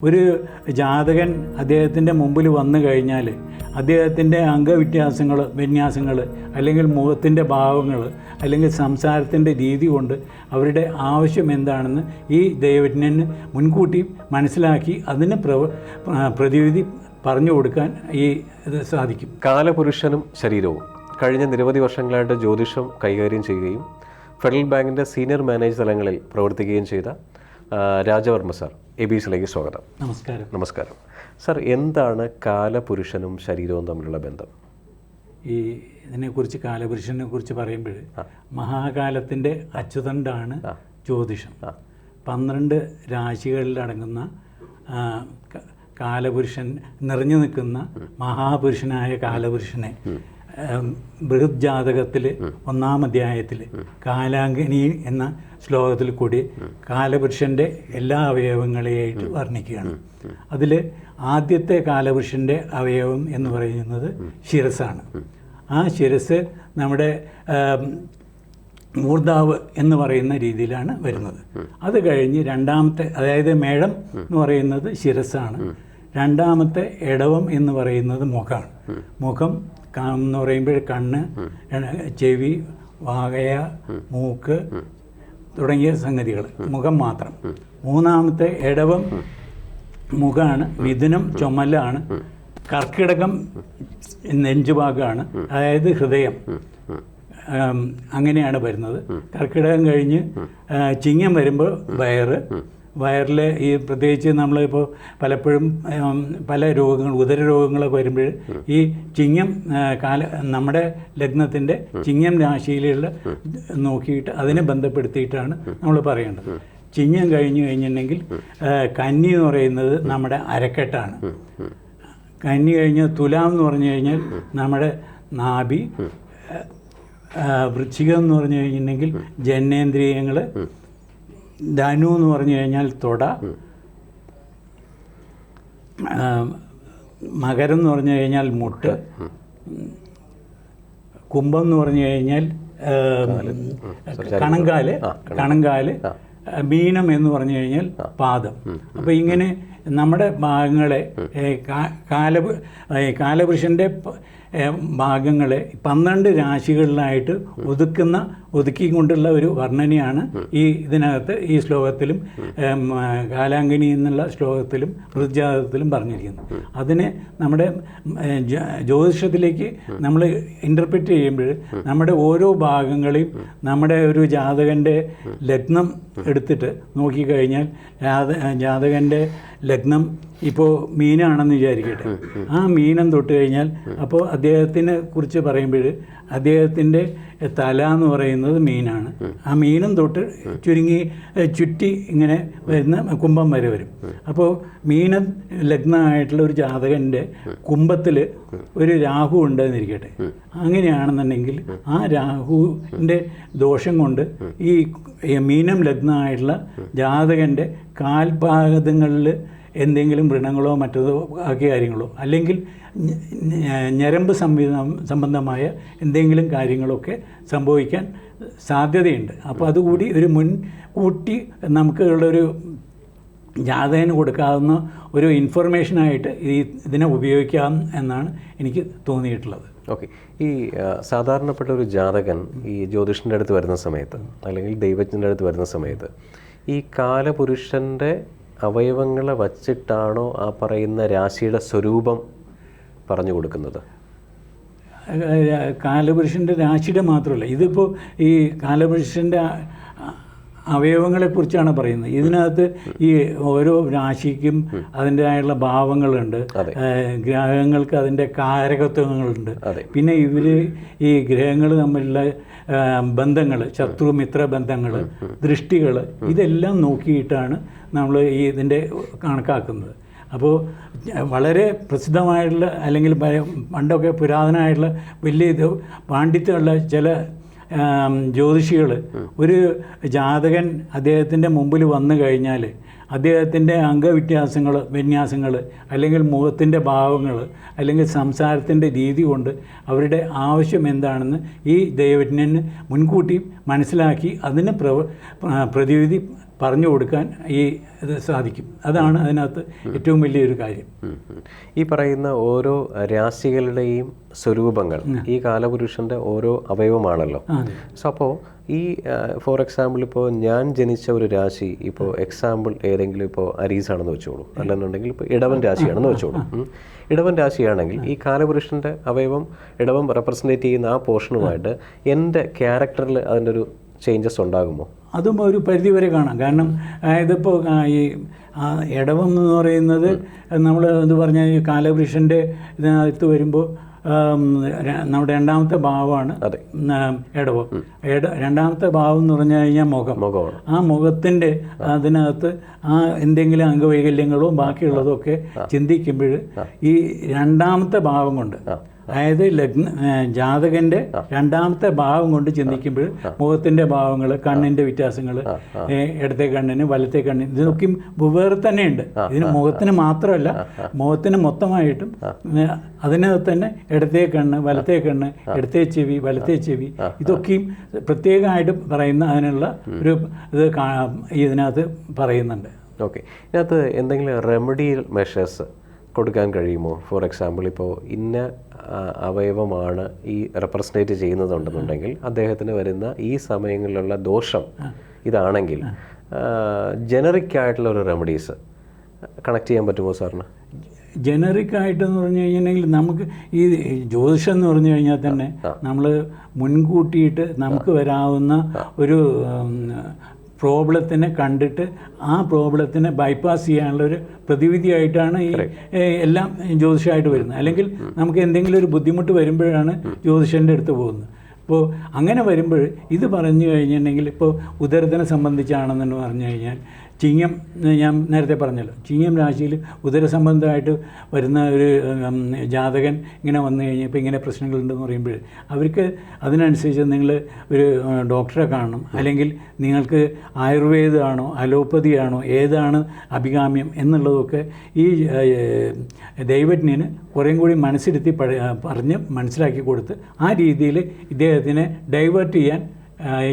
ഒരു ജാതകൻ അദ്ദേഹത്തിന്റെ മുമ്പിൽ വന്നു കഴിഞ്ഞാൽ അദ്ദേഹത്തിന്റെ അംഗവിന്യാസങ്ങൾ വിന്യാസങ്ങൾ അല്ലെങ്കിൽ മുഖത്തിന്റെ ഭാവങ്ങൾ അല്ലെങ്കിൽ സംസാരത്തിന്റെ രീതി കൊണ്ട് അവരുടെ ആവശ്യം എന്താണെന്ന് ഈ ദൈവജ്ഞന് മുൻകൂട്ടി മനസ്സിലാക്കി അതിന് പ്രവ പ്രതിവിധി പറഞ്ഞു കൊടുക്കാൻ ഈ ഇത് സാധിക്കും. കാലപുരുഷനും ശരീരവും. കഴിഞ്ഞ നിരവധി വർഷങ്ങളായിട്ട് ജ്യോതിഷം കൈകാര്യം ചെയ്യുകയും ഫെഡറൽ ബാങ്കിന്റെ സീനിയർ മാനേജ് തലങ്ങളിൽ പ്രവർത്തിക്കുകയും ചെയ്ത രാജവർമ്മ സാർ എ ബി സിയിലേക്ക് സ്വാഗതം. നമസ്കാരം. നമസ്കാരം. സാർ എന്താണ് കാലപുരുഷനും ശരീരവും തമ്മിലുള്ള ബന്ധം? ഈ ഇതിനെക്കുറിച്ച് കാലപുരുഷനെ കുറിച്ച് പറയുമ്പോൾ മഹാകാലത്തിന്റെ അച്യുതണ്ടാണ് ജ്യോതിഷം. പന്ത്രണ്ട് രാശികളിലടങ്ങുന്ന അടങ്ങുന്ന കാലപുരുഷൻ നിറഞ്ഞു നിൽക്കുന്ന മഹാപുരുഷനായ കാലപുരുഷനെ ബൃഹത് ജാതകത്തിൽ ഒന്നാം അധ്യായത്തിൽ കാലാങ്കനി എന്ന ശ്ലോകത്തിൽ കൂടി കാലപുരുഷന്റെ എല്ലാ അവയവങ്ങളെയായിട്ട് വർണിക്കുകയാണ്. അതിൽ ആദ്യത്തെ കാലപുരുഷന്റെ അവയവം എന്ന് പറയുന്നത് ശിരസാണ് ആ ശിരസ് നമ്മുടെ മൂർദാവ് മൂർധാവ് എന്ന് പറയുന്ന രീതിയിലാണ് വരുന്നത്. അത് കഴിഞ്ഞ് രണ്ടാമത്തെ അതായത് മേളം എന്ന് പറയുന്നത് ശിരസ്സാണ്. രണ്ടാമത്തെ ഇടവം എന്ന് പറയുന്നത് മുഖമാണ് മുഖം എന്ന് പറയുമ്പോൾ കണ്ണ് ചെവി വാകയ മൂക്ക് തുടങ്ങിയ സംഗതികൾ. മുഖം മാത്രം. മൂന്നാമത്തെ ഇടവം മുഖമാണ് മിഥുനം ചുമലാണ്. കർക്കിടകം നെഞ്ചുഭാഗമാണ് അതായത് ഹൃദയം. അങ്ങനെയാണ് വരുന്നത്. കർക്കിടകം കഴിഞ്ഞ് ചിങ്ങം വരുമ്പോൾ വയറ്. വയറിൽ ഈ പ്രത്യേകിച്ച് നമ്മളിപ്പോൾ പലപ്പോഴും പല രോഗങ്ങൾ ഉദര രോഗങ്ങളൊക്കെ വരുമ്പോൾ ഈ ചിങ്ങം കാല നമ്മുടെ ലഗ്നത്തിന്റെ ചിങ്ങം രാശിയിലുള്ള നോക്കിയിട്ട് അതിനെ ബന്ധപ്പെടുത്തിയിട്ടാണ് നമ്മൾ പറയേണ്ടത്. ചിങ്ങം കഴിഞ്ഞു കഴിഞ്ഞിട്ടുണ്ടെങ്കിൽ കന്നി എന്ന് പറയുന്നത് നമ്മുടെ അരക്കെട്ടാണ്. കന്നി കഴിഞ്ഞ് തുലാം എന്ന് പറഞ്ഞു കഴിഞ്ഞാൽ നമ്മുടെ നാഭി വൃശ്ചികം എന്ന് പറഞ്ഞു കഴിഞ്ഞിട്ടുണ്ടെങ്കിൽ ജനനേന്ദ്രിയങ്ങൾ ധനു എന്ന് പറഞ്ഞു കഴിഞ്ഞാൽ തൊട. മകരം എന്ന് പറഞ്ഞു കഴിഞ്ഞാൽ മുട്ട്. കുംഭം എന്ന് പറഞ്ഞു കഴിഞ്ഞാൽ കണങ്കാൽ. കണങ്കാൽ. മീനം എന്ന് പറഞ്ഞു കഴിഞ്ഞാൽ പാദം. അപ്പോൾ ഇങ്ങനെ നമ്മുടെ ഭാഗങ്ങളെ കാല കാലപുരുഷന്റെ ഭാഗങ്ങളെ പന്ത്രണ്ട് രാശികളിലായിട്ട് ഒതുക്കുന്ന ഒതുക്കിക്കൊണ്ടുള്ള ഒരു വർണനയാണ് ഈ ഇതിനകത്ത് ഈ ശ്ലോകത്തിലും കാലാങ്കനി എന്നുള്ള ശ്ലോകത്തിലും ഋതുജാതത്തിലും പറഞ്ഞിരിക്കുന്നത്. അതിനെ നമ്മുടെ ജ്യോതിഷത്തിലേക്ക് നമ്മൾ ഇന്റർപ്രറ്റ് ചെയ്യുമ്പോൾ നമ്മുടെ ഓരോ ഭാഗങ്ങളെയും നമ്മുടെ ഒരു ജാതകന്റെ ലഗ്നം എടുത്തിട്ട് നോക്കിക്കഴിഞ്ഞാൽ ജാത ജാതകന്റെ ലഗ്നം ഇപ്പോൾ മീനാണെന്ന് വിചാരിക്കട്ടെ. ആ മീനം തൊട്ട് കഴിഞ്ഞാൽ അപ്പോൾ അദ്ദേഹത്തിനെ കുറിച്ച് പറയുമ്പോൾ അദ്ദേഹത്തിന്റെ തല എന്ന് പറയുന്നത് മീനാണ്. ആ മീനം തൊട്ട് ചുരുങ്ങി ചുറ്റി ഇങ്ങനെ വരുന്ന കുംഭം വരെ വരും. അപ്പോൾ മീന ലഗ്നമായിട്ടുള്ള ഒരു ജാതകന്റെ കുംഭത്തിൽ ഒരു രാഹു ഉണ്ടെന്നിരിക്കട്ടെ. അങ്ങനെയാണെന്നുണ്ടെങ്കിൽ ആ രാഹുവിന്റെ ദോഷം കൊണ്ട് ഈ മീനം ലഗ്നമായിട്ടുള്ള ജാതകന്റെ കാൽപാദങ്ങളിൽ എന്തെങ്കിലും വ്രണങ്ങളോ മറ്റതോ ആക്കിയ കാര്യങ്ങളോ അല്ലെങ്കിൽ ഞരമ്പ് സംവിധാനം സംബന്ധമായ എന്തെങ്കിലും കാര്യങ്ങളൊക്കെ സംഭവിക്കാൻ സാധ്യതയുണ്ട്. അപ്പോൾ അതുകൂടി ഒരു മുൻകൂട്ടി നമുക്ക് ഉള്ളൊരു ജാതകന് കൊടുക്കാവുന്ന ഒരു ഇൻഫർമേഷനായിട്ട് ഈ ഇതിനെ ഉപയോഗിക്കാം എന്നാണ് എനിക്ക് തോന്നിയിട്ടുള്ളത്. ഓക്കെ. ഈ സാധാരണപ്പെട്ട ഒരു ജാതകൻ ഈ ജ്യോതിഷന്റെ അടുത്ത് വരുന്ന സമയത്ത് അല്ലെങ്കിൽ ദൈവജ്ഞന്റെ അടുത്ത് വരുന്ന സമയത്ത് ഈ കാലപുരുഷന്റെ അവയവങ്ങളെ വച്ചിട്ടാണോ ആ പറയുന്ന രാശിയുടെ സ്വരൂപം പറഞ്ഞു കൊടുക്കുന്നത്? കാലപുരുഷന്റെ രാശിയുടെ മാത്രമല്ല. ഇതിപ്പോൾ ഈ കാലപുരുഷന്റെ അവയവങ്ങളെക്കുറിച്ചാണ് പറയുന്നത്. ഇതിനകത്ത് ഈ ഓരോ രാശിക്കും അതിന്റെതായുള്ള ഭാവങ്ങളുണ്ട്. ഗ്രഹങ്ങൾക്ക് അതിന്റെ കാരകത്വങ്ങളുണ്ട്. പിന്നെ ഇവർ ഈ ഗ്രഹങ്ങൾ തമ്മിലുള്ള ബന്ധങ്ങൾ ശത്രു മിത്ര ബന്ധങ്ങൾ ദൃഷ്ടികൾ ഇതെല്ലാം നോക്കിയിട്ടാണ് നമ്മൾ ഈ ഇതിന്റെ കണക്കാക്കുന്നത്. അപ്പോൾ വളരെ പ്രസിദ്ധമായിട്ടുള്ള അല്ലെങ്കിൽ പണ്ടൊക്കെ പുരാതനമായിട്ടുള്ള വലിയ ഇത് പാണ്ഡിത്യമുള്ള ചില ജ്യോതിഷികൾ ഒരു ജാതകൻ അദ്ദേഹത്തിന്റെ മുമ്പിൽ വന്നു കഴിഞ്ഞാൽ അദ്ദേഹത്തിന്റെ അംഗവിന്യാസങ്ങൾ വിന്യാസങ്ങൾ അല്ലെങ്കിൽ മുഖത്തിന്റെ ഭാവങ്ങൾ അല്ലെങ്കിൽ സംസാരത്തിന്റെ രീതി കൊണ്ട് അവരുടെ ആവശ്യം എന്താണെന്ന് ഈ ദൈവജ്ഞന് മുൻകൂട്ടി മനസ്സിലാക്കി അതിന് പ്രവ പ്രതിവിധി പറഞ്ഞു കൊടുക്കാൻ ഈ ഇത് സാധിക്കും. അതാണ് അതിനകത്ത് ഏറ്റവും വലിയൊരു കാര്യം. ഈ പറയുന്ന ഓരോ രാശികളുടെയും സ്വരൂപങ്ങൾ ഈ കാലപുരുഷന്റെ ഓരോ അവയവമാണല്ലോ. സോ അപ്പോൾ ഈ ഫോർ എക്സാമ്പിൾ ഇപ്പോൾ ഞാൻ ജനിച്ച ഒരു രാശി ഇപ്പോൾ എക്സാമ്പിൾ ഏതെങ്കിലും ഇപ്പോൾ അരീസ് ആണെന്ന് വെച്ചോളൂ അല്ലെന്നുണ്ടെങ്കിൽ ഇപ്പോൾ ഇടവൻ രാശിയാണെന്ന് വെച്ചോളൂ. ഇടവൻ രാശിയാണെങ്കിൽ ഈ കാലപുരുഷന്റെ അവയവം ഇടവം റെപ്രസെന്റേറ്റ് ചെയ്യുന്ന ആ പോർഷനുമായിട്ട് എന്റെ ക്യാരക്ടറിൽ അതിന്റെ ഒരു ചേഞ്ചസ് ഉണ്ടാകുമോ? അതും ഒരു പരിധി വരെ കാണാം. കാരണം ഇതിപ്പോൾ ഈ ആ ഇടവം എന്ന് പറയുന്നത് നമ്മൾ എന്ത് പറഞ്ഞാൽ ഈ കാലവൃഷന്റെ ഇതിനകത്ത് വരുമ്പോൾ നമ്മുടെ രണ്ടാമത്തെ ഭാവമാണ് അതെ. എട രണ്ടാമത്തെ ഭാവം എന്ന് പറഞ്ഞു കഴിഞ്ഞാൽ മുഖം. ആ മുഖത്തിന്റെ അതിനകത്ത് ആ എന്തെങ്കിലും അംഗവൈകല്യങ്ങളോ ബാക്കിയുള്ളതൊക്കെ ചിന്തിക്കുമ്പോൾ ഈ രണ്ടാമത്തെ ഭാവം കൊണ്ട് അതായത് ലഗ്ന ജാതകന്റെ രണ്ടാമത്തെ ഭാവം കൊണ്ട് ചിന്തിക്കുമ്പോൾ മുഖത്തിന്റെ ഭാവങ്ങൾ കണ്ണിന്റെ വ്യത്യാസങ്ങൾ ഇടത്തെ കണ്ണിന് വലത്തെ കണ്ണിന് ഇതൊക്കെയും വെവ്വേറെ തന്നെയുണ്ട്. ഇതിന് മുഖത്തിന് മാത്രമല്ല മുഖത്തിന് മൊത്തമായിട്ടും അതിനകത്ത് തന്നെ ഇടത്തെ കണ്ണ് വലത്തെ കണ്ണ് ഇടത്തെ ചെവി വലത്തെ ചെവി ഇതൊക്കെയും പ്രത്യേകമായിട്ട് പറയുന്ന അതിനുള്ള ഒരു ഇത് ഇതിനകത്ത് പറയുന്നുണ്ട്. ഓക്കെ. ഇതിനകത്ത് എന്തെങ്കിലും റെമഡിയൽ മെഷേഴ്സ് കൊടുക്കാൻ കഴിയുമോ? ഫോർ എക്സാമ്പിൾ ഇപ്പോൾ ഇന്ന അവയവമാണ് ഈ റെപ്രസെന്റേറ്റ് ചെയ്യുന്നതുണ്ടെന്നുണ്ടെങ്കിൽ അദ്ദേഹത്തിന് വരുന്ന ഈ സമയങ്ങളിലുള്ള ദോഷം ഇതാണെങ്കിൽ ജനറിക് ആയിട്ടുള്ള ഒരു റെമഡീസ് കണക്ട് ചെയ്യാൻ പറ്റുമോ സാറിന്? ജനറിക് ആയിട്ടെന്ന് പറഞ്ഞു കഴിഞ്ഞിട്ടുണ്ടെങ്കിൽ നമുക്ക് ഈ ജ്യോതിഷം എന്ന് പറഞ്ഞു കഴിഞ്ഞാൽ തന്നെ നമ്മൾ മുൻകൂട്ടിയിട്ട് നമുക്ക് വരാവുന്ന ഒരു പ്രോബ്ലത്തിനെ കണ്ടിട്ട് ആ പ്രോബ്ലത്തിനെ ബൈപ്പാസ് ചെയ്യാനുള്ള ഒരു പ്രതിവിധിയായിട്ടാണ് ഈ എല്ലാം ജ്യോതിഷമായിട്ട് വരുന്നത്. അല്ലെങ്കിൽ നമുക്ക് എന്തെങ്കിലും ഒരു ബുദ്ധിമുട്ട് വരുമ്പോഴാണ് ജ്യോതിഷന്റെ അടുത്ത് പോകുന്നത്. അപ്പോൾ അങ്ങനെ വരുമ്പോൾ ഇത് പറഞ്ഞു കഴിഞ്ഞിട്ടുണ്ടെങ്കിൽ ഇപ്പോൾ ഉദരത്തിനെ സംബന്ധിച്ചാണെന്ന് പറഞ്ഞു കഴിഞ്ഞാൽ ചിങ്ങം ഞാൻ നേരത്തെ പറഞ്ഞല്ലോ. ചിങ്ങം രാശിയിൽ ഉദരസംബന്ധമായിട്ട് വരുന്ന ഒരു ജാതകൻ ഇങ്ങനെ വന്നു കഴിഞ്ഞപ്പോൾ ഇങ്ങനെ പ്രശ്നങ്ങളുണ്ടെന്ന് പറയുമ്പോൾ അവർക്ക് അതിനനുസരിച്ച് നിങ്ങൾ ഒരു ഡോക്ടറെ കാണണം. അല്ലെങ്കിൽ നിങ്ങൾക്ക് ആയുർവേദമാണോ അലോപ്പതിയാണോ ഏതാണ് അഭികാമ്യം എന്നുള്ളതൊക്കെ ഈ ദൈവജ്ഞന് കുറേ കൂടി മനസ്സിരുത്തി പറഞ്ഞ് മനസ്സിലാക്കി കൊടുത്ത് ആ രീതിയിൽ ഇദ്ദേഹത്തിനെ ഡൈവേർട്ട് ചെയ്യാൻ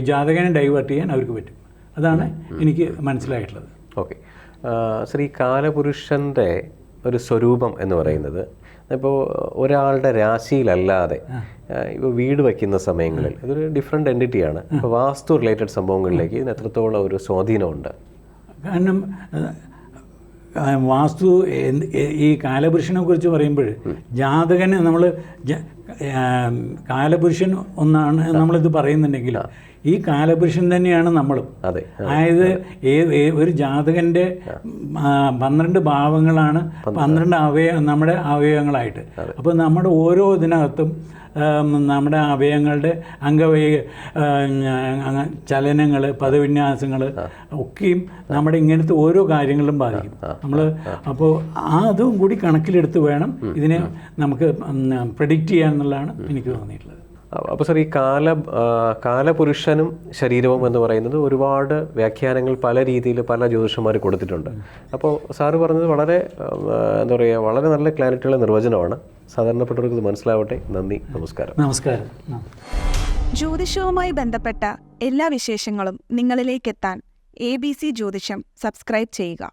ജാതകനെ ഡൈവേർട്ട് ചെയ്യാൻ അവർക്ക് പറ്റും. അതാണ് എനിക്ക് മനസ്സിലായിട്ടുള്ളത്. ഓക്കെ. ശ്രീ കാലപുരുഷന്റെ ഒരു സ്വരൂപം എന്ന് പറയുന്നത് ഇപ്പോൾ ഒരാളുടെ രാശിയിലല്ലാതെ ഇപ്പോൾ വീട് വയ്ക്കുന്ന സമയങ്ങളിൽ ഇതൊരു ഡിഫറെന്റ് എന്റിറ്റിയാണ് ഇപ്പോൾ വാസ്തു റിലേറ്റഡ് സംഭവങ്ങളിലേക്ക് ഇതിന് എത്രത്തോളം ഒരു സ്വാധീനമുണ്ട്? കാരണം വാസ്തു ഈ കാലപുരുഷനെ കുറിച്ച് പറയുമ്പോൾ ജാതകന് നമ്മൾ കാലപുരുഷൻ ഒന്നാണ് നമ്മളിത് പറയുന്നുണ്ടെങ്കിൽ ഈ കാലപുരുഷൻ തന്നെയാണ് നമ്മളും. അതെ അതായത് ഒരു ജാതകന്റെ പന്ത്രണ്ട് ഭാവങ്ങളാണ് പന്ത്രണ്ട്. അവയ നമ്മുടെ അവയവങ്ങളായിട്ട്. അപ്പോൾ നമ്മുടെ ഓരോ ഇതിനകത്തും നമ്മുടെ അവയവങ്ങളുടെ അംഗവൈ ചലനങ്ങൾ പദവിന്യാസങ്ങൾ ഒക്കെയും നമ്മുടെ ഇങ്ങനത്തെ ഓരോ കാര്യങ്ങളും ബാധിക്കും. നമ്മൾ അപ്പോൾ ആ അതും കൂടി കണക്കിലെടുത്ത് വേണം ഇതിനെ നമുക്ക് പ്രഡിക്റ്റ് ചെയ്യാന്നുള്ളതാണ് എനിക്ക് തോന്നിയിട്ടുള്ളത്. അപ്പോൾ സാർ ഈ കാല കാലപുരുഷനും ശരീരവും എന്ന് പറയുന്നത് ഒരുപാട് വ്യാഖ്യാനങ്ങൾ പല രീതിയിൽ പല ജ്യോതിഷന്മാർ കൊടുത്തിട്ടുണ്ട്. അപ്പോൾ സാറ് പറഞ്ഞത് വളരെ എന്താ പറയുക വളരെ നല്ല ക്ലാരിറ്റിയുള്ള നിർവചനമാണ്. സാധാരണപ്പെട്ടവർക്ക് ഇത് മനസ്സിലാവട്ടെ. നന്ദി. നമസ്കാരം. നമസ്കാരം. ജ്യോതിഷവുമായി ബന്ധപ്പെട്ട എല്ലാ വിശേഷങ്ങളും നിങ്ങളിലേക്കെത്താൻ എ ബി സി ജ്യോതിഷം സബ്സ്ക്രൈബ് ചെയ്യുക.